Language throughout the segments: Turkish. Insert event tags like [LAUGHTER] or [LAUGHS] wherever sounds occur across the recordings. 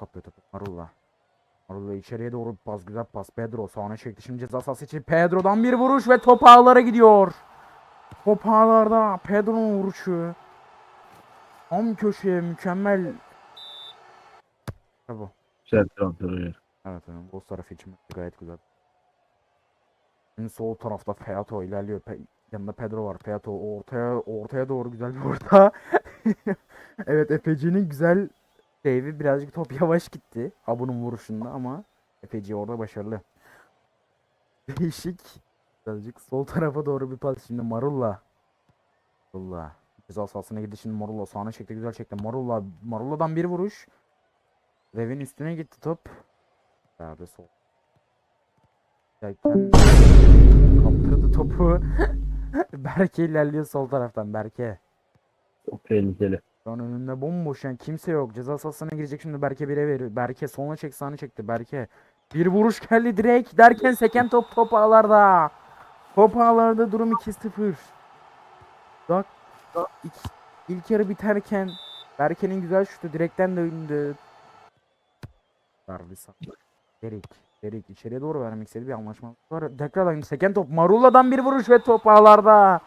Saklıyor topu. Marulla. Marulla içeriye doğru pas. Güzel pas. Pedro sağına çekti. Şimdi ceza sahası için Pedro'dan bir vuruş ve top ağlara gidiyor. Top ağlarda Pedro'nun vuruşu. Tam köşeye mükemmel. Bu. Güzel transfer. Evet evet. Bu tarafı için gayet güzel. Şimdi sol tarafta Feato ilerliyor. Pe yanında Pedro var. Feato ortaya ortaya doğru güzel bir orta. [LAUGHS] evet Efeci'nin güzel save'i birazcık top [LAUGHS] yavaş gitti. Abu'nun vuruşunda ama Efeci orada başarılı. Değişik. Birazcık sol tarafa doğru bir pas şimdi Marulla. Marulla. Ceza sahasına gitti şimdi Marulla sağına çekti güzel çekti. Marulla Marulla'dan bir vuruş. Rev'in üstüne gitti top. Abi sol. Kaptırdı topu. [LAUGHS] Berke ilerliyor sol taraftan Berke. Çok tehlikeli. Şu an önünde bomboş yani kimse yok. Ceza sahasına girecek şimdi Berke bire veriyor. Berke soluna çek sağına çekti Berke. Bir vuruş geldi direkt derken seken top top ağlarda. Top ağlarda durum 2-0. Dak ilk, ilk yarı biterken Berke'nin güzel şutu direkten döndü. Sağ. Derik. Derik içeriye doğru vermek istedi bir anlaşma var. Tekrardan seken top. Marulla'dan bir vuruş ve top ağlarda.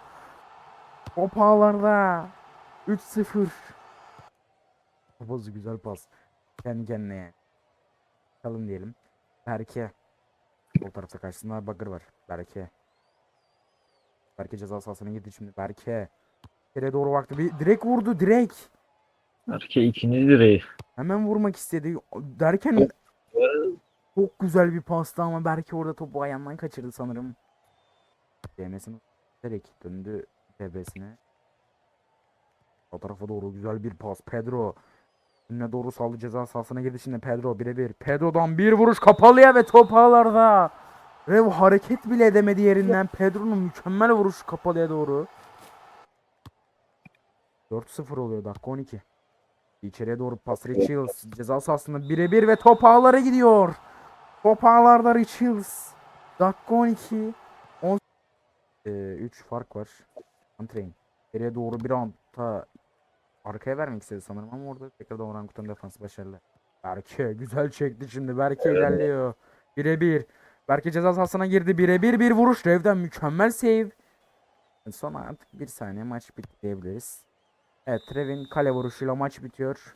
Top ağlarda. 3-0. Topozu güzel pas. Kendi kendine. Kalın diyelim. Berke. Sol tarafta karşısında Bakır var. Berke. Berke ceza sahasına gitti şimdi. Berke. Yere doğru baktı. Bir direkt vurdu direkt. Erke ikinci direği. Hemen vurmak istedi. Derken çok güzel bir pastı ama belki orada topu ayağından kaçırdı sanırım. DM'sini direkt döndü DB'sine. O tarafa doğru güzel bir pas. Pedro. Önüne doğru saldı ceza sahasına girdi şimdi Pedro birebir. Pedro'dan bir vuruş kapalıya ve top ağlarda. Ve bu hareket bile edemedi yerinden. Pedro'nun mükemmel vuruşu kapalıya doğru. 4-0 oluyor dakika 12. İçeriye doğru pas Richards ceza sahasında birebir ve top ağlara gidiyor. Top ağlarda Richards. Dakika 12. 10 3 fark var. Antrein. İçeriye doğru bir anda arkaya vermek istedi sanırım ama orada tekrardan orangutan defansı başarılı. Berke güzel çekti şimdi. Berke ilerliyor. Birebir. Berke ceza sahasına girdi. Birebir bir vuruş. Rev'den mükemmel save. Son artık bir saniye maç bitti diyebiliriz. Evet Trevin kale vuruşuyla maç bitiyor.